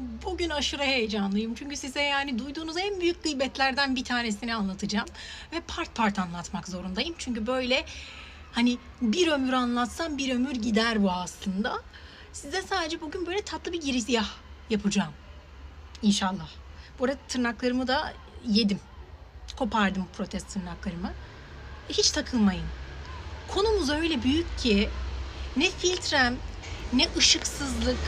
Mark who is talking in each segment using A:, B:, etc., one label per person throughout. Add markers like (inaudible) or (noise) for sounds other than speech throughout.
A: Bugün aşırı heyecanlıyım çünkü size yani duyduğunuz en büyük gıybetlerden bir tanesini anlatacağım. Ve part part anlatmak zorundayım çünkü böyle hani bir ömür anlatsam bir ömür gider bu aslında. Size sadece bugün böyle tatlı bir girizgah yapacağım. İnşallah. Bu arada tırnaklarımı da yedim. Kopardım protez tırnaklarımı. Hiç takılmayın. Konumuz öyle büyük ki ne filtrem, ne ışıksızlık,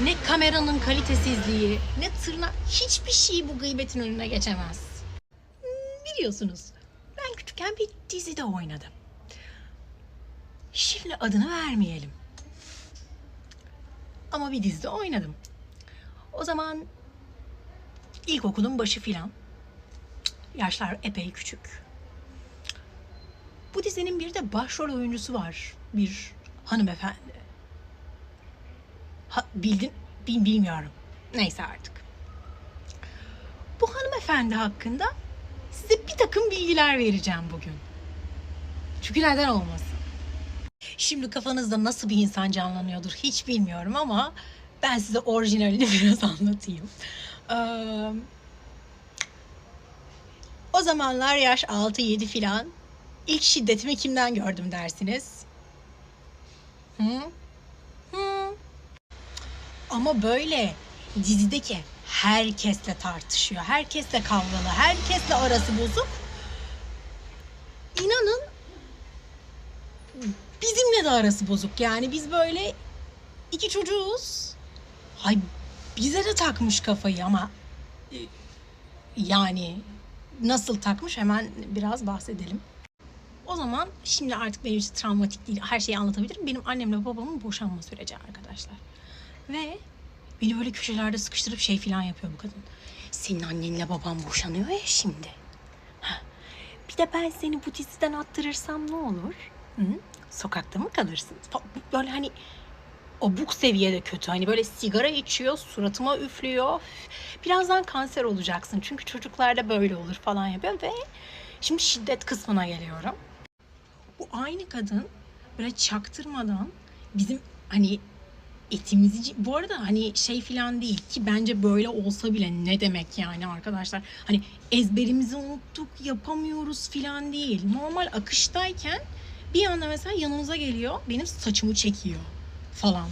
A: ne kameranın kalitesizliği, ne tırnak hiçbir şey bu gıybetin önüne geçemez. Hmm, Biliyorsunuz ben küçükken bir dizide oynadım. Şimdi adını vermeyelim. Ama bir dizide oynadım. O zaman ilkokulun başı filan. Yaşlar epey küçük. Bu dizinin bir de başrol oyuncusu var. Bir hanımefendi. Ha, bildin, bil, bilmiyorum. Neyse artık. Bu hanımefendi hakkında size bir takım bilgiler vereceğim bugün. Çünkü neden olmasın? Şimdi kafanızda nasıl bir insan canlanıyordur hiç bilmiyorum ama ben size orijinalini (laughs) biraz anlatayım. O zamanlar yaş 6-7 filan. İlk şiddetimi kimden gördüm dersiniz? Hı? Ama böyle dizideki herkesle tartışıyor. Herkesle kavgalı, herkesle arası bozuk. İnanın bizimle de arası bozuk. Yani biz böyle iki çocuğuz. Ay bize de takmış kafayı ama e, yani nasıl takmış hemen biraz bahsedelim. O zaman şimdi artık benim için travmatik değil. Her şeyi anlatabilirim. Benim annemle babamın boşanma süreci arkadaşlar. Ve beni böyle köşelerde sıkıştırıp şey falan yapıyor bu kadın. Senin annenle baban boşanıyor ya şimdi. Bir de ben seni bu diziden attırırsam ne olur? Hı? Sokakta mı kalırsın? Böyle hani abuk seviyede kötü. Hani böyle sigara içiyor, suratıma üflüyor. Birazdan kanser olacaksın. Çünkü çocuklarda böyle olur falan yapıyor ve şimdi şiddet kısmına geliyorum. Bu aynı kadın böyle çaktırmadan bizim hani etimizi bu arada hani şey filan değil ki bence böyle olsa bile ne demek yani arkadaşlar? Hani ezberimizi unuttuk yapamıyoruz filan değil. Normal akıştayken bir anda mesela yanımıza geliyor benim saçımı çekiyor falan.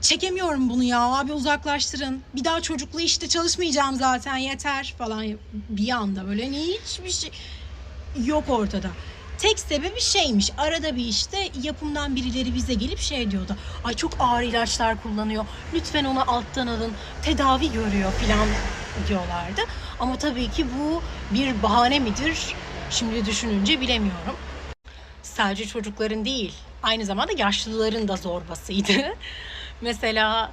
A: Çekemiyorum bunu ya abi uzaklaştırın. Bir daha çocukla işte çalışmayacağım zaten yeter falan. Bir anda böyle hiçbir şey yok ortada. Tek sebebi şeymiş. Arada bir işte yapımdan birileri bize gelip şey diyordu. Ay çok ağır ilaçlar kullanıyor. Lütfen onu alttan alın. Tedavi görüyor filan diyorlardı. Ama tabii ki bu bir bahane midir? Şimdi düşününce bilemiyorum. Sadece çocukların değil, aynı zamanda yaşlıların da zorbasıydı. (laughs) Mesela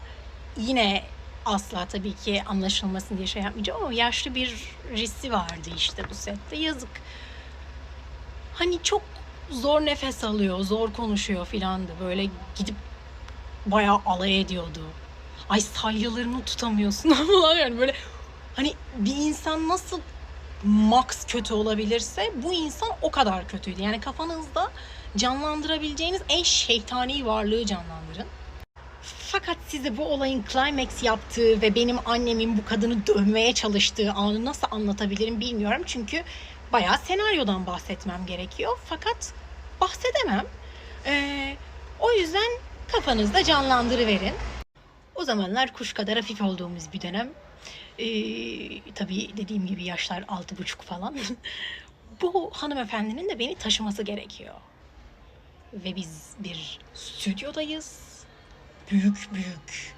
A: yine asla tabii ki anlaşılmasın diye şey yapmayacağım ama yaşlı bir risi vardı işte bu sette. Yazık hani çok zor nefes alıyor, zor konuşuyor filandı. Böyle gidip bayağı alay ediyordu. Ay salyalarını tutamıyorsun (laughs) falan yani böyle hani bir insan nasıl max kötü olabilirse bu insan o kadar kötüydü. Yani kafanızda canlandırabileceğiniz en şeytani varlığı canlandırın. Fakat size bu olayın climax yaptığı ve benim annemin bu kadını dövmeye çalıştığı anı nasıl anlatabilirim bilmiyorum. Çünkü bayağı senaryodan bahsetmem gerekiyor. Fakat bahsedemem. Ee, o yüzden kafanızda canlandırıverin. O zamanlar kuş kadar hafif olduğumuz bir dönem. Ee, tabii dediğim gibi yaşlar altı buçuk falan. (laughs) bu hanımefendinin de beni taşıması gerekiyor. Ve biz bir stüdyodayız. Büyük büyük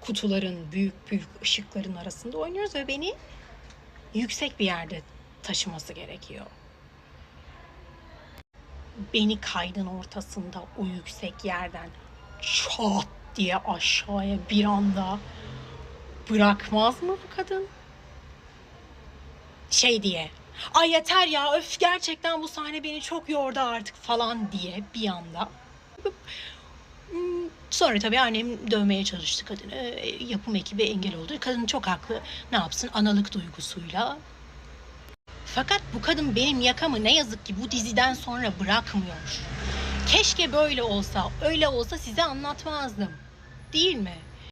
A: kutuların, büyük büyük ışıkların arasında oynuyoruz ve beni yüksek bir yerde taşıması gerekiyor. Beni kaydın ortasında o yüksek yerden çat diye aşağıya bir anda bırakmaz mı bu kadın? Şey diye. Ay yeter ya öf gerçekten bu sahne beni çok yordu artık falan diye bir anda. Sonra tabii annem dövmeye çalıştı kadını. E, Yapım ekibi engel oldu. Kadın çok haklı. Ne yapsın analık duygusuyla. Fakat bu kadın benim yakamı ne yazık ki bu diziden sonra bırakmıyor. Keşke böyle olsa, öyle olsa size anlatmazdım. Değil mi?